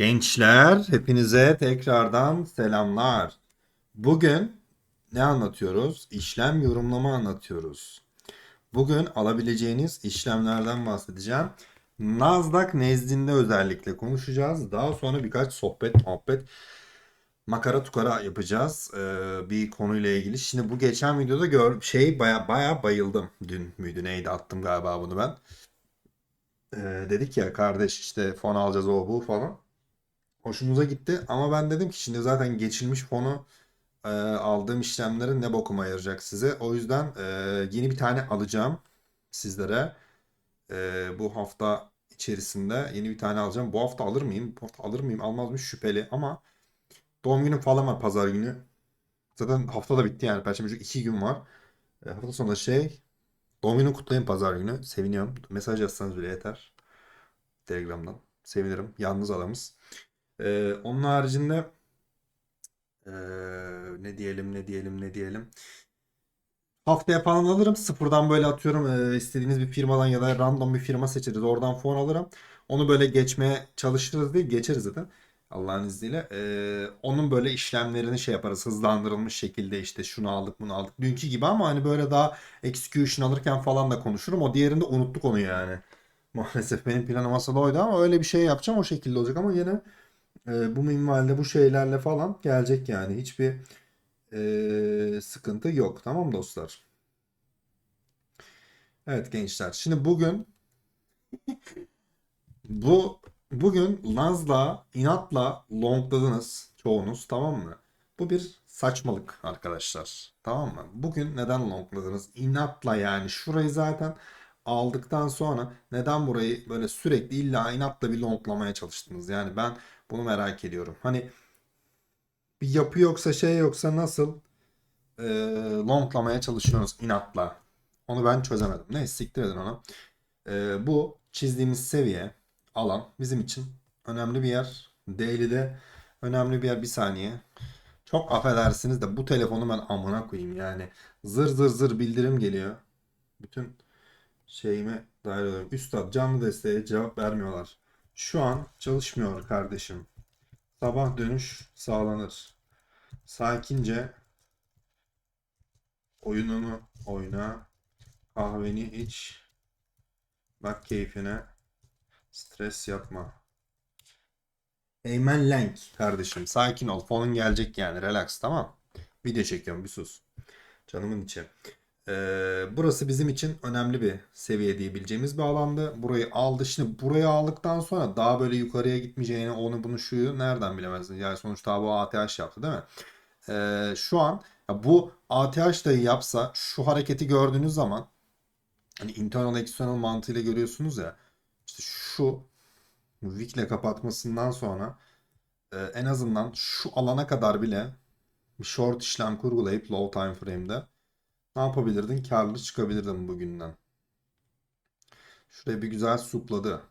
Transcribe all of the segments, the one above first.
Gençler, hepinize tekrardan selamlar. Bugün ne anlatıyoruz? İşlem yorumlama anlatıyoruz. Bugün alabileceğiniz işlemlerden bahsedeceğim. Nasdaq nezdinde özellikle konuşacağız. Daha sonra birkaç sohbet, muhabbet, makara tukara yapacağız ee, bir konuyla ilgili. Şimdi bu geçen videoda gör şey baya baya bayıldım. Dün müydü neydi attım galiba bunu ben. Ee, dedik ya kardeş işte fon alacağız o bu falan. Hoşumuza gitti ama ben dedim ki şimdi zaten geçilmiş fonu e, aldığım işlemlerin ne bokuma yarayacak size. O yüzden e, yeni bir tane alacağım sizlere. E, bu hafta içerisinde yeni bir tane alacağım. Bu hafta alır mıyım? Bu hafta alır mıyım? Almaz mı? Şüpheli ama doğum günüm falan var pazar günü. Zaten hafta da bitti yani. Perşembe günü iki gün var. E, hafta sonunda şey doğum günü kutlayın pazar günü. Seviniyorum. Mesaj yazsanız bile yeter. Telegram'dan. Sevinirim. Yalnız adamız. Ee, onun haricinde ee, ne diyelim ne diyelim ne diyelim. Haftaya falan alırım. Sıfırdan böyle atıyorum ee, istediğiniz bir firmadan ya da random bir firma seçeriz. Oradan fon alırım. Onu böyle geçmeye çalışırız değil geçeriz zaten. Allah'ın izniyle. Ee, onun böyle işlemlerini şey yaparız. Hızlandırılmış şekilde işte şunu aldık bunu aldık. Dünkü gibi ama hani böyle daha execution alırken falan da konuşurum. O diğerinde unuttuk onu yani. Maalesef benim planım asıl oydu ama öyle bir şey yapacağım o şekilde olacak ama yine e, bu minvalde bu şeylerle falan gelecek yani. Hiçbir e, sıkıntı yok. Tamam dostlar. Evet gençler. Şimdi bugün bu bugün Naz'la inatla longladınız çoğunuz tamam mı? Bu bir saçmalık arkadaşlar. Tamam mı? Bugün neden longladınız? İnatla yani şurayı zaten aldıktan sonra neden burayı böyle sürekli illa inatla bir longlamaya çalıştınız? Yani ben bunu merak ediyorum. Hani bir yapı yoksa şey yoksa nasıl e, longlamaya çalışıyorsunuz inatla? Onu ben çözemedim. Neyse siktir edin onu. E, bu çizdiğimiz seviye alan bizim için önemli bir yer. Daily'de önemli bir yer. Bir saniye. Çok affedersiniz de bu telefonu ben amına koyayım yani. Zır zır zır bildirim geliyor. Bütün şeyime dahil oluyorum. Üstad canlı desteğe cevap vermiyorlar. Şu an çalışmıyor kardeşim. Sabah dönüş sağlanır. Sakince oyununu oyna. Kahveni iç. Bak keyfine. Stres yapma. Eymen Lenk kardeşim. Sakin ol. Fonun gelecek yani. Relax tamam. Video çekiyorum bir sus. Canımın içi. Ee, burası bizim için önemli bir seviye diyebileceğimiz bir alandı. Burayı aldı. Şimdi burayı aldıktan sonra daha böyle yukarıya gitmeyeceğini onu bunu şuyu nereden bilemezdin? Yani sonuçta bu ATH yaptı değil mi? Ee, şu an ya bu ATH dahi yapsa şu hareketi gördüğünüz zaman hani internal external mantığıyla görüyorsunuz ya işte şu wickle kapatmasından sonra e, en azından şu alana kadar bile bir short işlem kurgulayıp low time frame'de ne yapabilirdin? Karlı çıkabilirdin bugünden. Şuraya bir güzel supladı.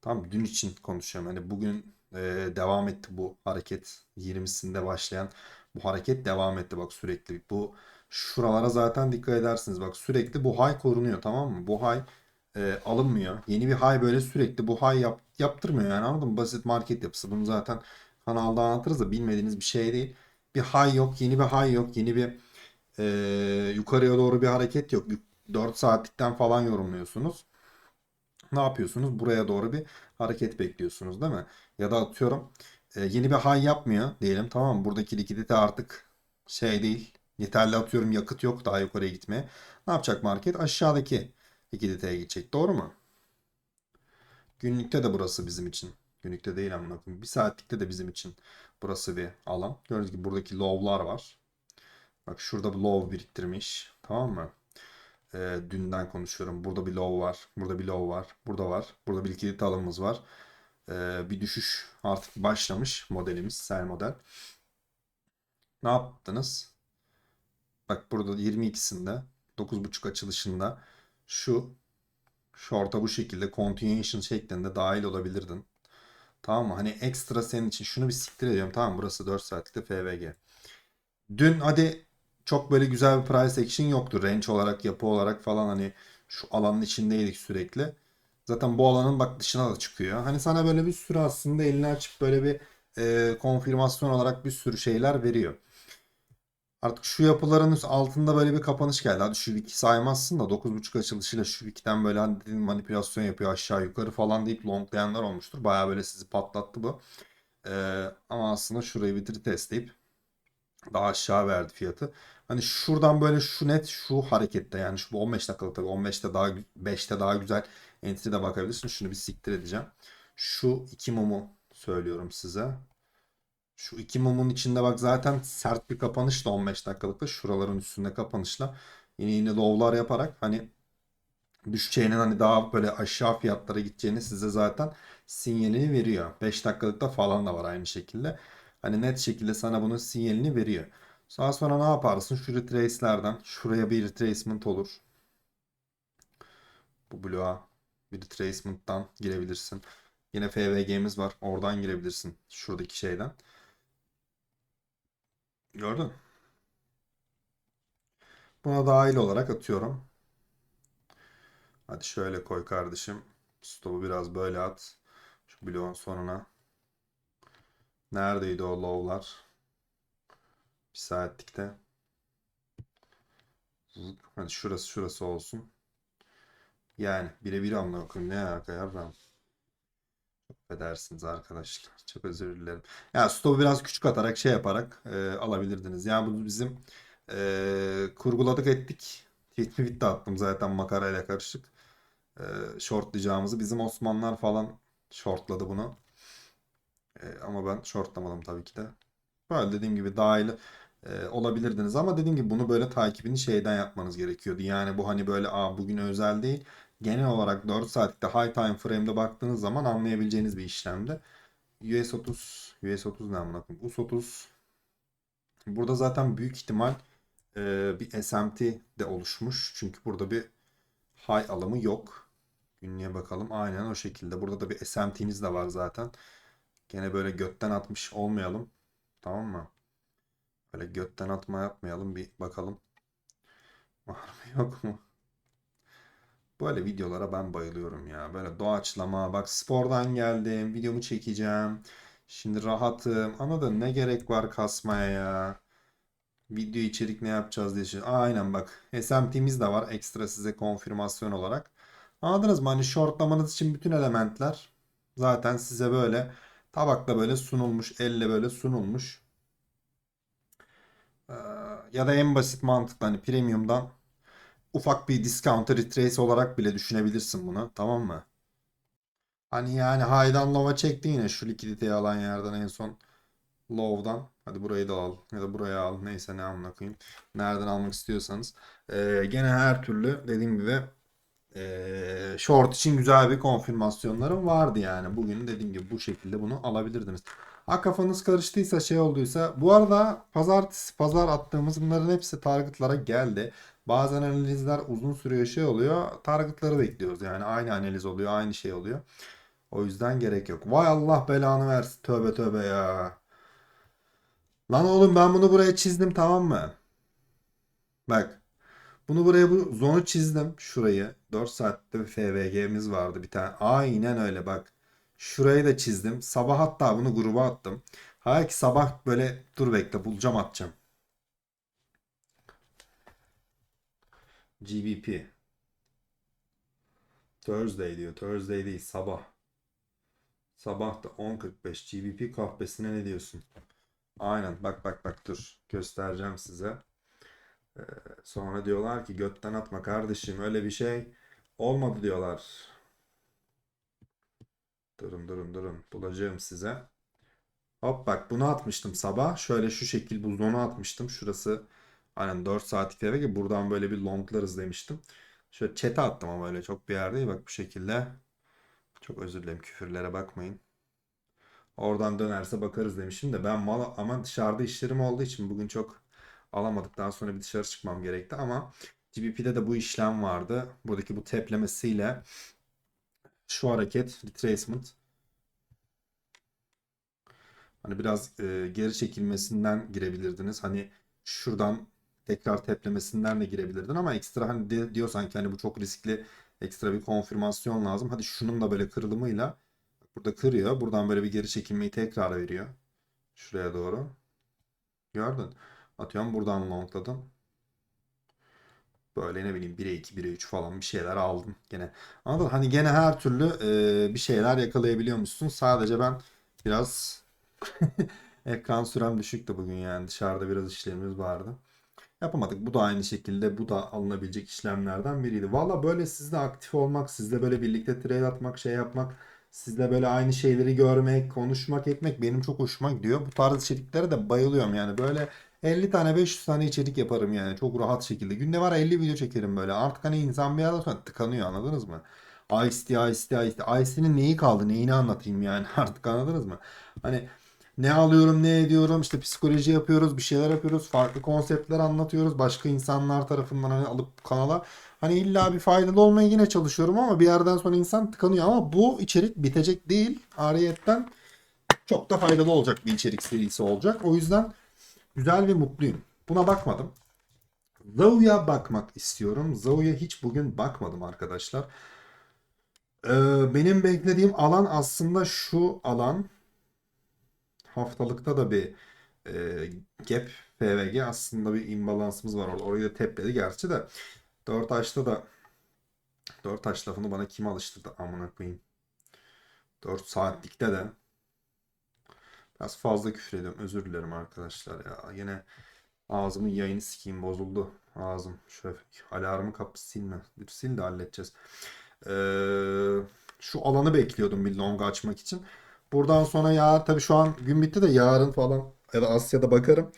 Tam dün için konuşuyorum. Hani bugün e, devam etti bu hareket 20'sinde başlayan bu hareket devam etti bak sürekli. Bu şuralara zaten dikkat edersiniz. Bak sürekli bu high korunuyor tamam mı? Bu high e, alınmıyor. Yeni bir high böyle sürekli bu high yap, yaptırmıyor yani anladın mı? Basit market yapısı. Bunu zaten kanalda anlatırız da bilmediğiniz bir şey değil. Bir high yok, yeni bir high yok, yeni bir e, yukarıya doğru bir hareket yok. 4 saatlikten falan yorumluyorsunuz. Ne yapıyorsunuz? Buraya doğru bir hareket bekliyorsunuz değil mi? Ya da atıyorum e, yeni bir high yapmıyor diyelim tamam? Buradaki likidite artık şey değil. Yeterli atıyorum yakıt yok daha yukarıya gitmeye. Ne yapacak market? Aşağıdaki likiditeye gidecek. Doğru mu? Günlükte de burası bizim için. Günlükte değil amına. Bir saatlikte de bizim için burası bir alan. Gördüğünüz gibi buradaki low'lar var. Bak şurada bir low biriktirmiş. Tamam mı? Ee, dünden konuşuyorum. Burada bir low var. Burada bir low var. Burada var. Burada bir likidik alımımız var. Ee, bir düşüş artık başlamış modelimiz. Sell model. Ne yaptınız? Bak burada 22'sinde 9.5 açılışında şu short'a bu şekilde continuation şeklinde dahil olabilirdin. Tamam mı? Hani ekstra senin için şunu bir siktir ediyorum. Tamam burası 4 saatlikte FVG. Dün hadi çok böyle güzel bir price action yoktu. Range olarak, yapı olarak falan hani şu alanın içindeydik sürekli. Zaten bu alanın bak dışına da çıkıyor. Hani sana böyle bir sürü aslında elini açıp böyle bir e, konfirmasyon olarak bir sürü şeyler veriyor. Artık şu yapıların altında böyle bir kapanış geldi. Hadi şu wiki saymazsın da 9.5 açılışıyla şu wiki'den böyle hani manipülasyon yapıyor aşağı yukarı falan deyip longlayanlar olmuştur. Baya böyle sizi patlattı bu. Ee, ama aslında şurayı bir testleyip daha aşağı verdi fiyatı. Hani şuradan böyle şu net şu harekette yani şu bu 15 dakikalık tabii 15'te daha 5'te daha güzel entry'de bakabilirsin. Şunu bir siktir edeceğim. Şu iki mumu söylüyorum size. Şu iki mumun içinde bak zaten sert bir kapanışla 15 dakikalıkta şuraların üstünde kapanışla yine yine low'lar yaparak hani düşeceğinin hani daha böyle aşağı fiyatlara gideceğini size zaten sinyalini veriyor. 5 dakikalıkta falan da var aynı şekilde. Hani net şekilde sana bunun sinyalini veriyor. Daha sonra ne yaparsın? Şu retrace'lerden şuraya bir retracement olur. Bu bloğa bir retracement'tan girebilirsin. Yine FVG'miz var. Oradan girebilirsin. Şuradaki şeyden. Gördün? Buna dahil olarak atıyorum. Hadi şöyle koy kardeşim. Stop'u biraz böyle at. Şu bloğun sonuna. Neredeydi o low'lar? Bir saatlikte. Hadi şurası şurası olsun. Yani birebir amına koyayım ne alaka yarram. Affedersiniz arkadaşlar. Çok özür dilerim. Ya stop'u biraz küçük atarak şey yaparak e, alabilirdiniz. Yani bu bizim e, kurguladık ettik. Tweet de attım zaten makarayla karışık. E, shortlayacağımızı. Bizim Osmanlılar falan shortladı bunu. E, ama ben shortlamadım tabii ki de. Böyle dediğim gibi dahil e, olabilirdiniz ama dediğim gibi bunu böyle takibini şeyden yapmanız gerekiyordu. Yani bu hani böyle Aa, bugün özel değil. Genel olarak 4 saatlikte high time frame'de baktığınız zaman anlayabileceğiniz bir işlemdi. US 30, US 30 ne amına koyayım? US 30 burada zaten büyük ihtimal e, bir SMT de oluşmuş. Çünkü burada bir high alımı yok. Günlüğe bakalım. Aynen o şekilde. Burada da bir SMT'miz de var zaten. Gene böyle götten atmış olmayalım. Tamam mı? Böyle götten atma yapmayalım. Bir bakalım. Var mı yok mu? Böyle videolara ben bayılıyorum ya. Böyle doğaçlama. Bak spordan geldim. Videomu çekeceğim. Şimdi rahatım. Anladın ne gerek var kasmaya ya. Video içerik ne yapacağız diye. şey- Aynen bak. SMT'miz de var. Ekstra size konfirmasyon olarak. Anladınız mı? Hani shortlamanız için bütün elementler zaten size böyle tabakta böyle sunulmuş. Elle böyle sunulmuş. Ee, ya da en basit mantıkla hani premium'dan ufak bir discount retrace olarak bile düşünebilirsin bunu. Tamam mı? Hani yani high'dan low'a çektin yine şu likiditeyi alan yerden en son low'dan. Hadi burayı da al ya da buraya al. Neyse ne amına koyayım. Nereden almak istiyorsanız. Ee, gene her türlü dediğim gibi ee, short için güzel bir konfirmasyonlarım vardı yani. Bugün dediğim gibi bu şekilde bunu alabilirdiniz. Ha kafanız karıştıysa şey olduysa bu arada pazartesi pazar attığımız bunların hepsi targetlara geldi. Bazen analizler uzun sürüyor şey oluyor. Targetları bekliyoruz yani aynı analiz oluyor aynı şey oluyor. O yüzden gerek yok. Vay Allah belanı versin. Tövbe tövbe ya. Lan oğlum ben bunu buraya çizdim tamam mı? Bak. Bunu buraya bu zonu çizdim. Şurayı. 4 saatte bir FVG'miz vardı bir tane. Aynen öyle bak. Şurayı da çizdim. Sabah hatta bunu gruba attım. Hayır ki sabah böyle dur bekle bulacağım atacağım. GBP. Thursday diyor. Thursday değil sabah. Sabah da 10.45 GBP kahvesine ne diyorsun? Aynen bak bak bak dur göstereceğim size. Sonra diyorlar ki götten atma kardeşim öyle bir şey olmadı diyorlar. Durun durun durun bulacağım size. Hop bak bunu atmıştım sabah. Şöyle şu şekil buzdolabına atmıştım. Şurası aynen 4 saatlik eve ki buradan böyle bir longlarız demiştim. Şöyle chat'e attım ama öyle çok bir yerde değil. Bak bu şekilde. Çok özür dilerim küfürlere bakmayın. Oradan dönerse bakarız demişim de ben mal ama dışarıda işlerim olduğu için bugün çok alamadık. Daha sonra bir dışarı çıkmam gerekti ama GBP'de de bu işlem vardı. Buradaki bu teplemesiyle şu hareket retracement hani biraz e, geri çekilmesinden girebilirdiniz. Hani şuradan tekrar teplemesinden de girebilirdin ama ekstra hani de, diyorsan ki hani bu çok riskli Ekstra bir konfirmasyon lazım. Hadi şunun da böyle kırılımıyla burada kırıyor. Buradan böyle bir geri çekilmeyi tekrar veriyor. Şuraya doğru. Gördün. Atıyorum buradan longladım. Böyle ne bileyim 1'e 2, 1'e 3 falan bir şeyler aldım gene. Anladın? Hani gene her türlü e, bir şeyler yakalayabiliyormuşsun. Sadece ben biraz ekran sürem düşüktü bugün yani. Dışarıda biraz işlerimiz vardı. Yapamadık. Bu da aynı şekilde bu da alınabilecek işlemlerden biriydi. Valla böyle sizle aktif olmak, sizle böyle birlikte trade atmak, şey yapmak, sizle böyle aynı şeyleri görmek, konuşmak, etmek benim çok hoşuma gidiyor. Bu tarz içeriklere de bayılıyorum yani. Böyle 50 tane 500 tane içerik yaparım yani çok rahat şekilde. Günde var 50 video çekerim böyle. Artık hani insan bir yerden sonra tıkanıyor anladınız mı? Ice-T, Ice-T, Ice-T. Ice-T'nin neyi kaldı? Neyini anlatayım yani artık anladınız mı? Hani ne alıyorum, ne ediyorum, işte psikoloji yapıyoruz, bir şeyler yapıyoruz, farklı konseptler anlatıyoruz. Başka insanlar tarafından hani alıp kanala. Hani illa bir faydalı olmaya yine çalışıyorum ama bir yerden sonra insan tıkanıyor. Ama bu içerik bitecek değil. Ariyetten çok da faydalı olacak bir içerik serisi olacak. O yüzden güzel ve mutluyum. Buna bakmadım. Zau'ya bakmak istiyorum. Zau'ya hiç bugün bakmadım arkadaşlar. Ee, benim beklediğim alan aslında şu alan. Haftalıkta da bir e, gap PVG aslında bir imbalansımız var orada. Orayı da tepledi gerçi de. 4 açta da 4 aç lafını bana kim alıştırdı amına koyayım. 4 saatlikte de biraz fazla küfür ediyorum. Özür dilerim arkadaşlar ya. Yine ağzımın yayını sikeyim bozuldu. Ağzım. Şöyle alarmı kapı silme. Bir sil de halledeceğiz. Ee, şu alanı bekliyordum bir long açmak için. Buradan sonra ya tabii şu an gün bitti de yarın falan ya da Asya'da bakarım.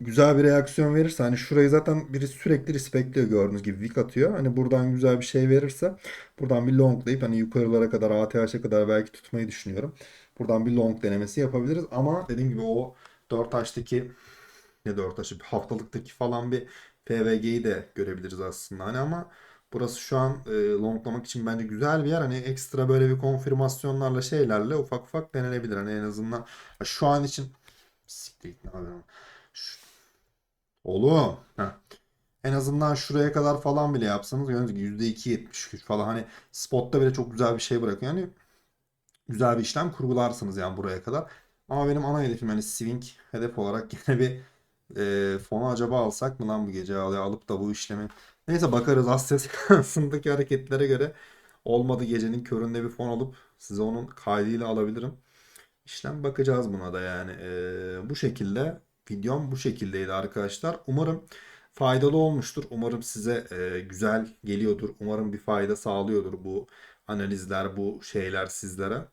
Güzel bir reaksiyon verirse hani şurayı zaten biri sürekli respektliyor gördüğünüz gibi wick atıyor. Hani buradan güzel bir şey verirse buradan bir longlayıp hani yukarılara kadar ATH'e kadar belki tutmayı düşünüyorum. Buradan bir long denemesi yapabiliriz ama dediğim gibi o 4 taştaki ne 4 taşı haftalıktaki falan bir PVG'yi de görebiliriz aslında hani ama burası şu an e, longlamak için bence güzel bir yer. Hani ekstra böyle bir konfirmasyonlarla şeylerle ufak ufak denenebilir. Hani en azından şu an için siktir git? Şu- Oğlum. Heh. En azından şuraya kadar falan bile yapsanız gibi %2.73 falan hani spotta bile çok güzel bir şey bırakıyor. Yani güzel bir işlem kurgularsınız yani buraya kadar. Ama benim ana hedefim hani swing hedef olarak gene bir e, fonu acaba alsak mı lan bu gece Al- alıp da bu işlemi. Neyse bakarız Asya sekansındaki hareketlere göre olmadı gecenin köründe bir fon alıp size onun kaydıyla alabilirim. İşlem bakacağız buna da yani. E, bu şekilde videom bu şekildeydi arkadaşlar. Umarım faydalı olmuştur. Umarım size e, güzel geliyordur. Umarım bir fayda sağlıyordur bu analizler, bu şeyler sizlere.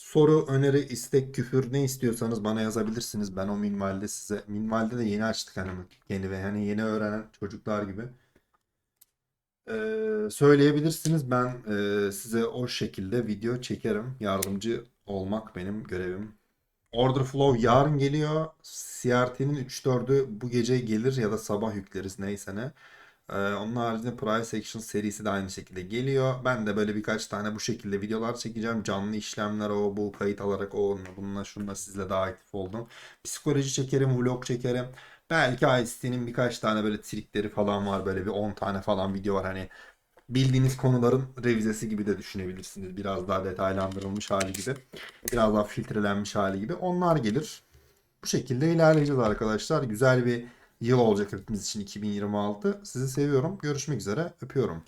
Soru, öneri, istek, küfür ne istiyorsanız bana yazabilirsiniz. Ben o minvalde size, minvalde de yeni açtık hani yeni ve hani yeni öğrenen çocuklar gibi. Ee, söyleyebilirsiniz. Ben e, size o şekilde video çekerim. Yardımcı olmak benim görevim. Order flow yarın geliyor. CRT'nin 3-4'ü bu gece gelir ya da sabah yükleriz neyse ne. Ee, onun haricinde Price Action serisi de aynı şekilde geliyor. Ben de böyle birkaç tane bu şekilde videolar çekeceğim. Canlı işlemler o bu kayıt alarak o bununla şununla sizle daha aktif oldum. Psikoloji çekerim, vlog çekerim. Belki ICT'nin birkaç tane böyle trikleri falan var. Böyle bir 10 tane falan video var. Hani bildiğiniz konuların revizesi gibi de düşünebilirsiniz. Biraz daha detaylandırılmış hali gibi. Biraz daha filtrelenmiş hali gibi. Onlar gelir. Bu şekilde ilerleyeceğiz arkadaşlar. Güzel bir yıl olacak hepimiz için 2026. Sizi seviyorum. Görüşmek üzere. Öpüyorum.